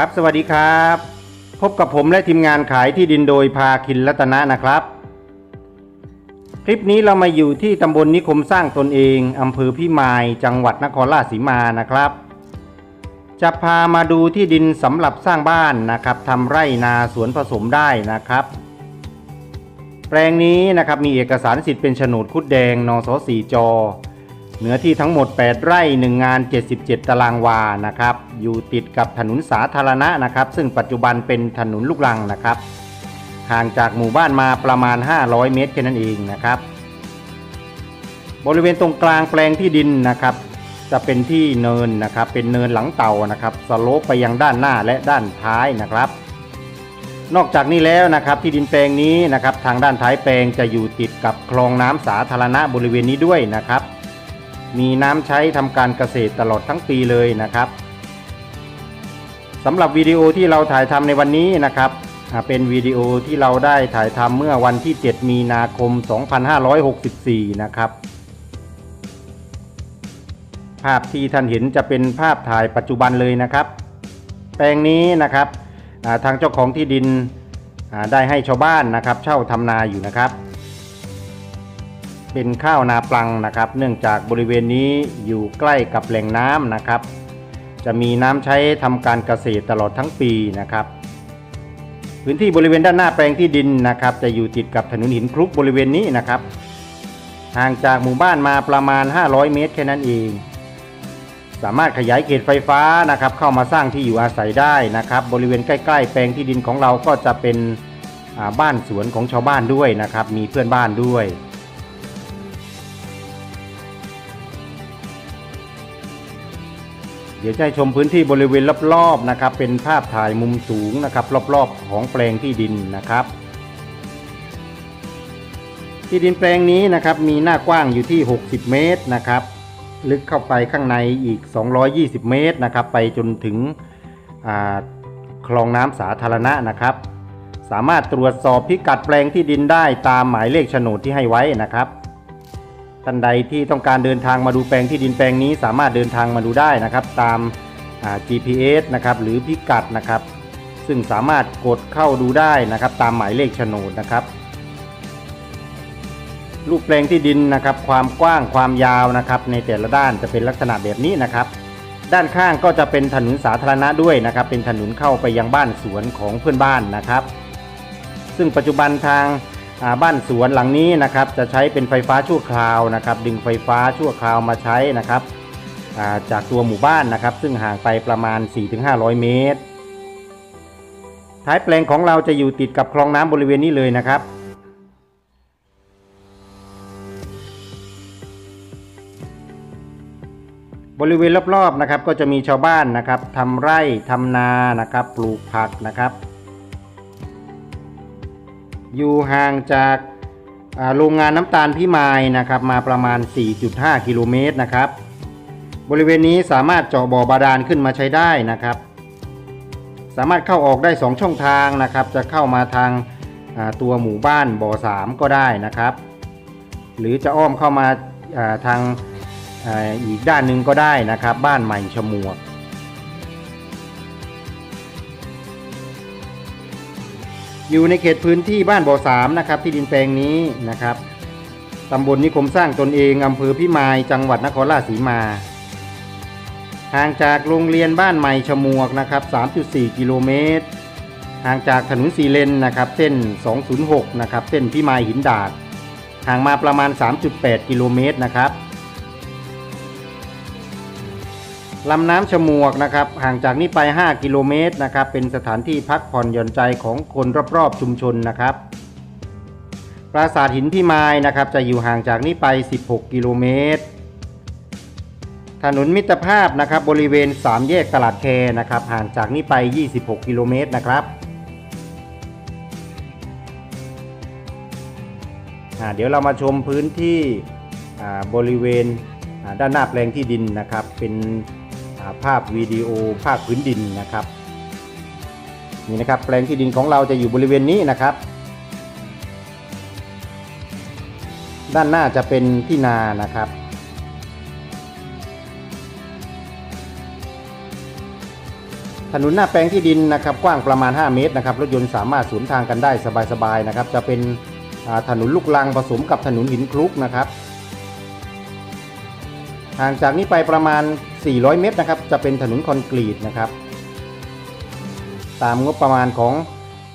ครับสวัสดีครับ พบกับผมและทีมงานขายที่ดินโดยพาคินรัตนะนะครับ คลิปนี้เรามาอยู่ที่ตำบลนิคมสร้างตนเองอำเภอพิมาย จังหวัดนครราชสีมานะครับ จะพามาดูที่ดินสำหรับสร้างบ้านนะครับทำไร่นาสวนผสมได้นะครับ แปลงนี้นะครับมีเอกสารสิทธิ์เป็นโฉนดคุดแดงนสสีจอ เนื้อที่ทั้งหมด 8 ไร่ 1 งาน 77 ตารางวานะครับ อยู่ติดกับถนนสาธารณะนะครับ ซึ่งปัจจุบันเป็นถนนลูกรังนะครับห่างจากหมู่บ้านมาประมาณ 500 เมตรแค่นั้นเองนะครับ บริเวณตรงกลางแปลงที่ดินนะครับ จะเป็นที่เนินนะครับ เป็นเนินหลังเต่านะครับสโลปไปยังด้านหน้าและด้านท้ายนะครับ นอกจากนี้แล้วนะครับที่ดินแปลงนี้นะครับ ทางด้านท้ายแปลงจะอยู่ติดกับคลองน้ำสาธารณะบริเวณนี้ด้วยนะครับ มีน้ำใช้ทำการเกษตรตลอดทั้งปีเลยนะครับสำหรับวิดีโอที่เราถ่ายทำในวันนี้นะครับเป็นวิดีโอที่เราได้ถ่ายทำเมื่อวันที่ 7 มีนาคม 2564 นะครับ ภาพที่ท่านเห็นจะเป็นภาพถ่ายปัจจุบันเลยนะครับ แปลงนี้นะครับทางเจ้าของที่ดินได้ให้ชาวบ้านนะครับ เช่าทำนาอยู่นะครับ เป็นข้าวนาปลังนะครับ เนื่องจากบริเวณนี้อยู่ใกล้กับแหล่งน้ำนะครับ จะมีน้ำใช้ทำการเกษตรตลอดทั้งปีนะครับ พื้นที่บริเวณด้านหน้าแปลงที่ดินนะครับ จะอยู่ติดกับถนนหินคลุกบริเวณนี้นะครับห่างจากหมู่บ้านมาประมาณ 500 เมตรแค่นั้นเอง สามารถขยายเขตไฟฟ้านะครับ เข้ามาสร้างที่อยู่อาศัยได้นะครับ บริเวณใกล้ ๆ แปลงที่ดินของเราก็จะเป็นบ้านสวนของชาวบ้านด้วยนะครับ มีเพื่อนบ้านด้วย ดี๋ยวจะให้ชมพื้นที่บริเวณรอบๆนะครับ เป็นภาพถ่ายมุมสูงนะครับ รอบๆของแปลงที่ดินนะครับ ที่ดินแปลงนี้นะครับมีหน้ากว้างอยู่ที่ 60 เมตรนะครับ ลึกเข้าไปข้างในอีก 220 เมตรนะครับ ไปจนถึงคลองน้ำสาธารณะนะครับ สามารถตรวจสอบพิกัดแปลงที่ดินได้ตามหมายเลขโฉนดที่ให้ไว้นะครับ ท่านใดที่ต้องการเดินทางมาดูแปลงที่ดินแปลงนี้สามารถเดินทางมาดูได้นะครับ ตามา GPS นะครับหรือพิกัดนะครับ ซึ่งสามารถกดเข้าดูได้นะครับ ตามหมายเลขโฉนดนะครับ รูปแปลงที่ดินนะครับ ความกว้างความยาวนะครับ ในแต่ละด้านจะเป็นลักษณะแบบนี้นะครับ ด้านข้างก็จะเป็นถนนสาธารณะด้วยนะครับ เป็นถนนเข้าไปยังบ้านสวนของเพื่อนบ้านนะครับ ซึ่งปัจจุบันทาง บ้านสวนหลังนี้นะครับจะใช้เป็นไฟฟ้าชั่วคราวนะครับ ดึงไฟฟ้าชั่วคราวมาใช้นะครับาจากตัวหมู่บ้านนะครับ ซึ่งห่างไปประมาณ 4-500 เมตร ท้ายแปลงของเราจะอยู่ติดกับคลองน้ำบริเวณนี้เลยนะครับบริเวณรอบๆนะครับก็จะมีชาวบ้านนะครับทำไร่ทำนานะครับ ปลูกผักนะครับ อยู่ห่างจากโรงงานน้ำตาลพิมายนะครับมาประมาณ 4.5 กิโลเมตรนะครับ บริเวณนี้สามารถเจาะบ่อบาดาลขึ้นมาใช้ได้นะครับ สามารถเข้าออกได้ 2 ช่องทางนะครับ จะเข้ามาทางตัวหมู่บ้านบ่อ 3 ก็ได้นะครับ หรือจะอ้อมเข้ามาทางอีกด้านหนึ่งก็ได้นะครับ บ้านใหม่ชมวก อยู่ในเขตพื้นที่บ้านบ่อสามนะครับ ที่ดินแปลงนี้นะครับตำบลนิคมสร้างตนเองอำเภอพิมายจังหวัดนครราชสีมาห่างจากโรงเรียนบ้านใหม่ชมวกนะครับ 3.4 กิโลเมตร ห่างจากถนนสีเลนนะครับ เส้น 206 นะครับ เส้นพิมายหินดาด ห่างมาประมาณ 3.8 กิโลเมตรนะครับ ลำน้ำฉมวกนะครับห่างจากนี้ไป 5 กิโลเมตรนะครับเป็นสถานที่พักผ่อนหย่อนใจของคนรอบๆชุมชนนะครับ ปราสาทหินพิมายนะครับจะอยู่ห่างจากนี้ไป 16 กิโลเมตร ถนนมิตรภาพนะครับบริเวณ 3 แยกตลาดแคนะครับห่างจากนี้ไป 26 กิโลเมตรนะครับเดี๋ยวเรามาชมพื้นที่บริเวณด้านหน้าแปลงที่ดินนะครับเป็น ภาพวิดีโอภาคพื้นดินนะครับนี่นะครับแปลงที่ดินของเราจะอยู่บริเวณนี้นะครับ ด้านหน้าจะเป็นที่นานะครับ ถนนหน้าแปลงที่ดินนะครับกว้างประมาณ 5 เมตรนะครับรถยนต์สามารถสวนทางกันได้สบายๆนะครับ จะเป็นถนนลูกลังผสมกับถนนหินคลุกนะครับ ห่างจากนี้ไปประมาณ 400 เมตรนะครับ จะเป็นถนนคอนกรีตนะครับ ตามงบประมาณของ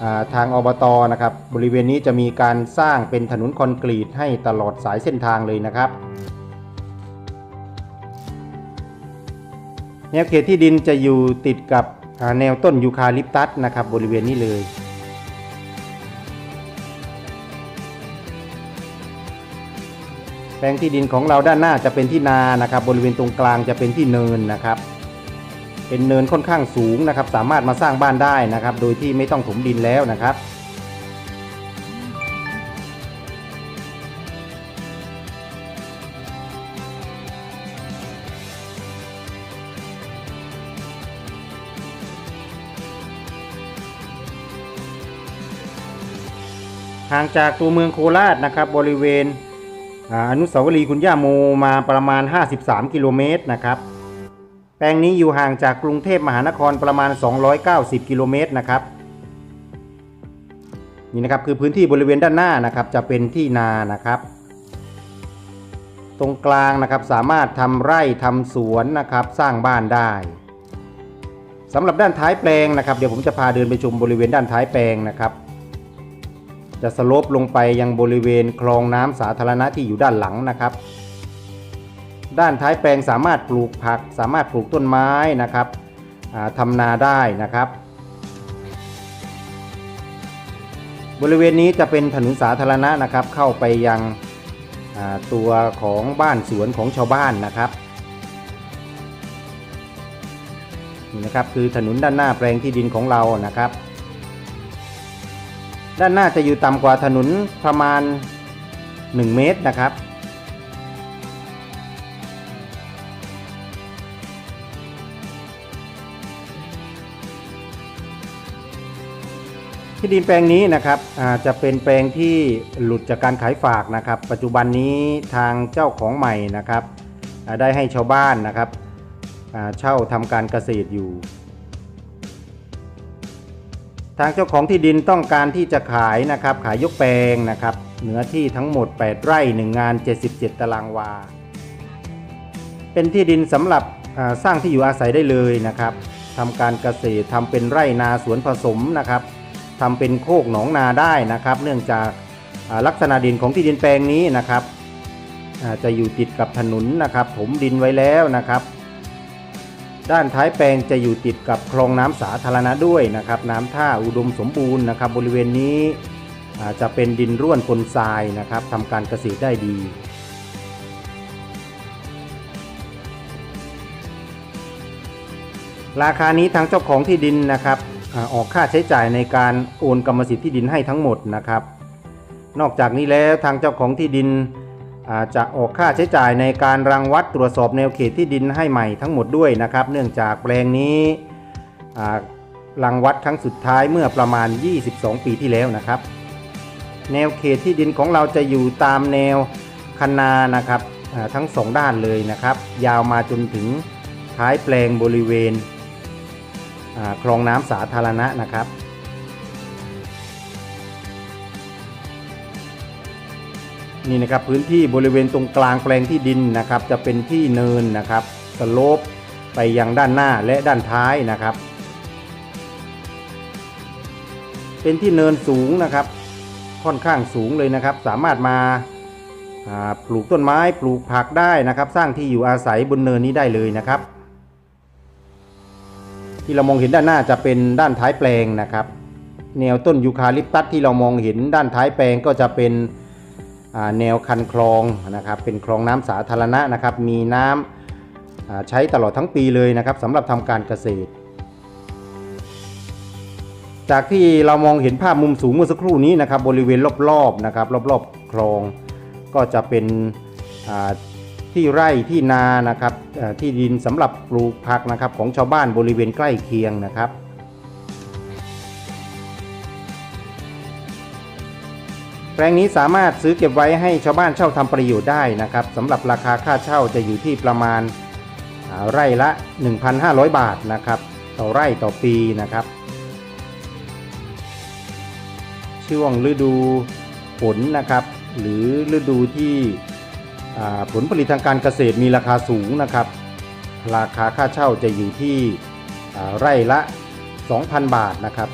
อาทางอบตนะครับ บริเวณนี้จะมีการสร้างเป็นถนนคอนกรีตให้ตลอดสายเส้นทางเลยนะครับ แนวเขตที่ดินจะอยู่ติดกับแนวต้นยูคาลิปตัสนะครับ บริเวณนี้เลย แปลงที่ดินของเราด้านหน้าจะเป็นที่นานะครับ บริเวณตรงกลางจะเป็นที่เนินนะครับ เป็นเนินค่อนข้างสูงนะครับ สามารถมาสร้างบ้านได้นะครับ โดยที่ไม่ต้องถมดินแล้วนะครับห่างจากตัวเมืองโคราชนะครับ บริเวณ อนุสาวรีย์คุณย่าโมมาประมาณ 53 กิโลเมตรนะครับ แปลงนี้อยู่ห่างจากกรุงเทพมหานครประมาณ 290 กิโลเมตรนะครับ นี่นะครับคือพื้นที่บริเวณด้านหน้านะครับจะเป็นที่นานะครับ ตรงกลางนะครับสามารถทำไร่ทำสวนนะครับสร้างบ้านได้สำหรับด้านท้ายแปลงนะครับ เดี๋ยวผมจะพาเดินไปชมบริเวณด้านท้ายแปลงนะครับ จะสโลปลงไปยังบริเวณคลองน้ำสาธารณะที่อยู่ด้านหลังนะครับ ด้านท้ายแปลงสามารถปลูกผัก สามารถปลูกต้นไม้นะครับทำนาได้นะครับ บริเวณนี้จะเป็นถนนสาธารณะนะครับ เข้าไปยังตัวของบ้านสวนของชาวบ้านนะครับนี่นะครับคือถนนด้านหน้าแปลงที่ดินของเรานะครับ ด้านหน้าจะอยู่ต่ำกว่าถนนประมาณ 1 เมตรนะครับ ที่ดินแปลงนี้นะครับอาจะเป็นแปลงที่หลุดจากการขายฝากนะครับ ปัจจุบันนี้ทางเจ้าของใหม่นะครับ ได้ให้ชาวบ้านนะครับเช่าทำการเกษตรอยู่ ทางเจ้าของที่ดินต้องการที่จะขายนะครับ ขายยกแปลงนะครับ เนื้อที่ทั้งหมด 8 ไร่ 1 งาน 77 ตารางวา เป็นที่ดินสำหรับสร้างที่อยู่อาศัยได้เลยนะครับทำการเกษตรทำเป็นไร่นาสวนผสมนะครับทำเป็นโคกหนองนาได้นะครับ เนื่องจากลักษณะดินของที่ดินแปลงนี้นะครับจะอยู่ติดกับถนนนะครับถมดินไว้แล้วนะครับ ด้านท้ายแปลงจะอยู่ติดกับคลองน้ำสาธารณะด้วยนะครับ น้ำท่าอุดมสมบูรณ์นะครับ บริเวณนี้จะเป็นดินร่วนปนทรายนะครับทำการเกษตรได้ดีราคานี้ทางเจ้าของที่ดินนะครับออกค่าใช้จ่ายในการโอนกรรมสิทธิ์ที่ดินให้ทั้งหมดนะครับ นอกจากนี้แล้วทางเจ้าของที่ดิน จะออกค่าใช้จ่ายในการรังวัดตรวจสอบแนวเขตที่ดินให้ใหม่ทั้งหมดด้วยนะครับ เนื่องจากแปลงนี้รังวัดครั้งสุดท้ายเมื่อประมาณ 22 ปีที่แล้วนะครับ แนวเขตที่ดินของเราจะอยู่ตามแนวคนานะครับทั้งสองด้านเลยนะครับ ยาวมาจนถึงท้ายแปลงบริเวณคลองน้ำสาธารณะนะครับ นี่นะครับพื้นที่บริเวณตรงกลางแปลงที่ดินนะครับจะเป็นที่เนินนะครับสโลปไปยังด้านหน้าและด้านท้ายนะครับ เป็นที่เนินสูงนะครับ ค่อนข้างสูงเลยนะครับ สามารถมาาปลูกต้นไม้ปลูกผักได้นะครับ สร้างที่อยู่อาศัยบนเนินนี้ได้เลยนะครับ ที่เรามองเห็นด้านหน้าจะเป็นด้านท้ายแปลงนะครับ แนวต้นยูคาลิปตัสที่เรามองเห็นด้านท้ายแปลงก็จะเป็น แนวคันคลองนะครับเป็นคลองน้ำสาธารณะนะครับมีน้ำอ่าใช้ตลอดทั้งปีเลยนะครับสำหรับทำการเกษตร จากที่เรามองเห็นภาพมุมสูงเมื่อสักครู่นี้นะครับบริเวณรอบๆนะครับรอบๆคลองก็จะเป็นที่ไร่ที่นานะครับที่ดินสำหรับปลูกผักนะครับของชาวบ้านบริเวณใกล้เคียงนะครับ ปลงนี้สามารถซื้อเก็บไว้ให้ชาวบ้านเช่าทำประโยชน์ได้นะครับสำหรับราคาค่าเช่าจะอยู่ที่ประมาณอ่าไร่ละ 1,500 บาทนะครับ ต่อไร่ต่อปีนะครับ ช่วงฤดูฝนนะครับ หรือฤดูที่ผลผลิตทางการเกษตรมีราคาสูงนะครับ ราคาค่าเช่าจะอยู่ที่ไร่ละ 2,000 บาทนะครับ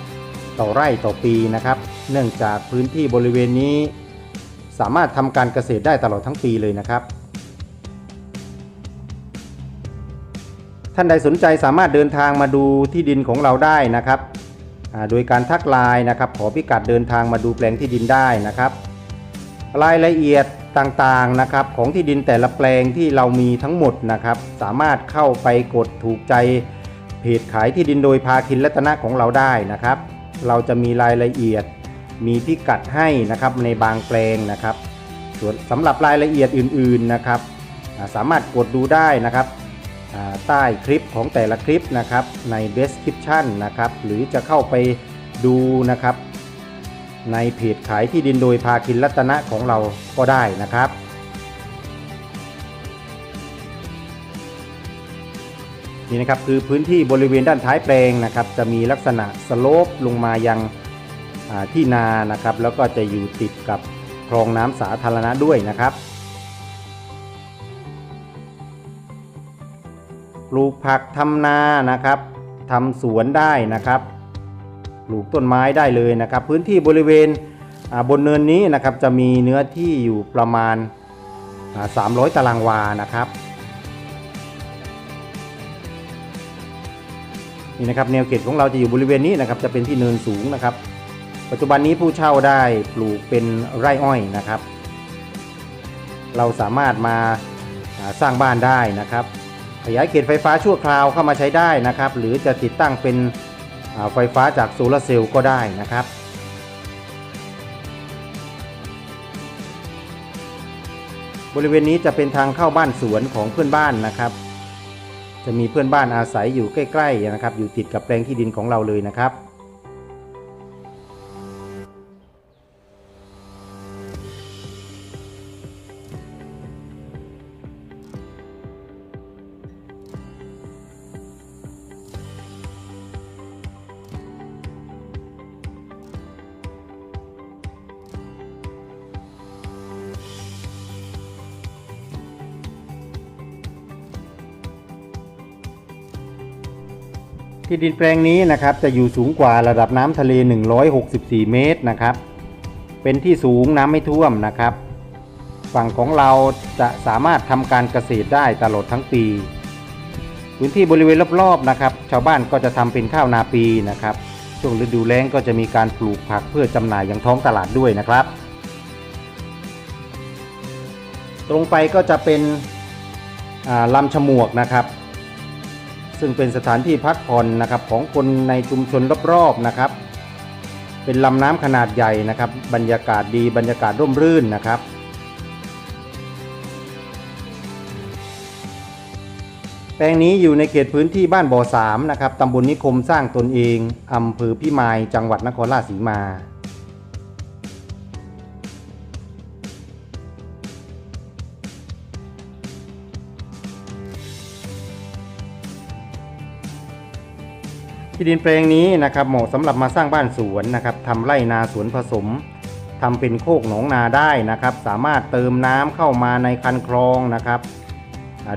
ต่อไร่ต่อปีนะครับ เนื่องจากพื้นที่บริเวณนี้ สามารถทำการเกษตรได้ตลอดทั้งปีเลยนะครับ ท่านใดสนใจสามารถเดินทางมาดูที่ดินของเราได้นะครับโดยการทักไลน์นะครับ ขอพิกัดเดินทางมาดูแปลงที่ดินได้นะครับ รายละเอียดต่างๆนะครับของที่ดินแต่ละแปลงที่เรามีทั้งหมดนะครับ สามารถเข้าไปกดถูกใจเพจขายที่ดินโดยพาคินรัตนะของเราได้นะครับ เราจะมีรายละเอียด มีพิกัดให้นะครับในบางแปลงนะครับ ส่วนสำหรับรายละเอียดอื่นๆนะครับ สามารถกดดูได้นะครับใต้คลิปของแต่ละคลิปนะครับใน description นะครับหรือจะเข้าไปดูนะครับ ในเพจขายที่ดินโดยพาคินรัตนะของเราก็ได้นะครับนี่นะครับคือพื้นที่บริเวณด้านท้ายแปลงนะครับ จะมีลักษณะสโลปลงมายัง ที่นานะครับ แล้วก็จะอยู่ติดกับคลองน้ำสาธารณะด้วยนะครับปลูกผักทำนานะครับทำสวนได้นะครับปลูกต้นไม้ได้เลยนะครับ พื้นที่บริเวณบนเนินนี้นะครับจะมีเนื้อที่อยู่ประมาณ 300 ตารางวานะครับนี่นะครับแนวเขตของเราจะอยู่บริเวณนี้นะครับจะเป็นที่เนินสูงนะครับ ปัจจุบันนี้ผู้เช่าได้ปลูกเป็นไร่อ้อยนะครับ เราสามารถมาสร้างบ้านได้นะครับ ขยายเขตไฟฟ้าชั่วคราวเข้ามาใช้ได้นะครับ หรือจะติดตั้งเป็นไฟฟ้าจากโซลาร์เซลล์ก็ได้นะครับบริเวณนี้จะเป็นทางเข้าบ้านสวนของเพื่อนบ้านนะครับ จะมีเพื่อนบ้านอาศัยอยู่ใกล้ๆนะครับ อยู่ติดกับแปลงที่ดินของเราเลยนะครับ ที่ดินแปลงนี้นะครับจะอยู่สูงกว่าระดับน้ำทะเล 164 เมตรนะครับ เป็นที่สูงน้ำไม่ท่วมนะครับ ฝั่งของเราจะสามารถทำการเกษตรได้ตลอดทั้งปี พื้นที่บริเวณรอบๆนะครับ ชาวบ้านก็จะทำเป็นข้าวนาปีนะครับ ช่วงฤดูแล้งก็จะมีการปลูกผักเพื่อจำหน่ายยังท้องตลาดด้วยนะครับ ตรงไปก็จะเป็นอ่าลำฉมวกนะครับ ซึ่งเป็นสถานที่พักผ่อนนะครับของคนในชุมชนรอบๆนะครับ เป็นลำน้ำขนาดใหญ่นะครับ บรรยากาศดีบรรยากาศร่มรื่นนะครับแปลงนี้อยู่ในเขตพื้นที่บ้านบ่อสามนะครับตำบลนิคมสร้างตนเองอำเภอพิมาย จังหวัดนครราชสีมา ที่ดินแปลงนี้นะครับเหมาะสำหรับมาสร้างบ้านสวนนะครับทำไร่นาสวนผสมทำเป็นโคกหนองนาได้นะครับ สามารถเติมน้ำเข้ามาในคันคลองนะครับ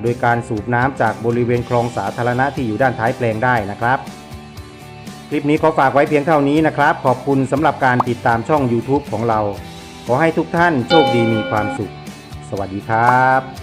โดยการสูบน้ำจากบริเวณคลองสาธารณะที่อยู่ด้านท้ายแปลงได้นะครับ คลิปนี้ขอฝากไว้เพียงเท่านี้นะครับ ขอบคุณสำหรับการติดตามช่อง YouTube ของเรา ขอให้ทุกท่านโชคดีมีความสุข สวัสดีครับ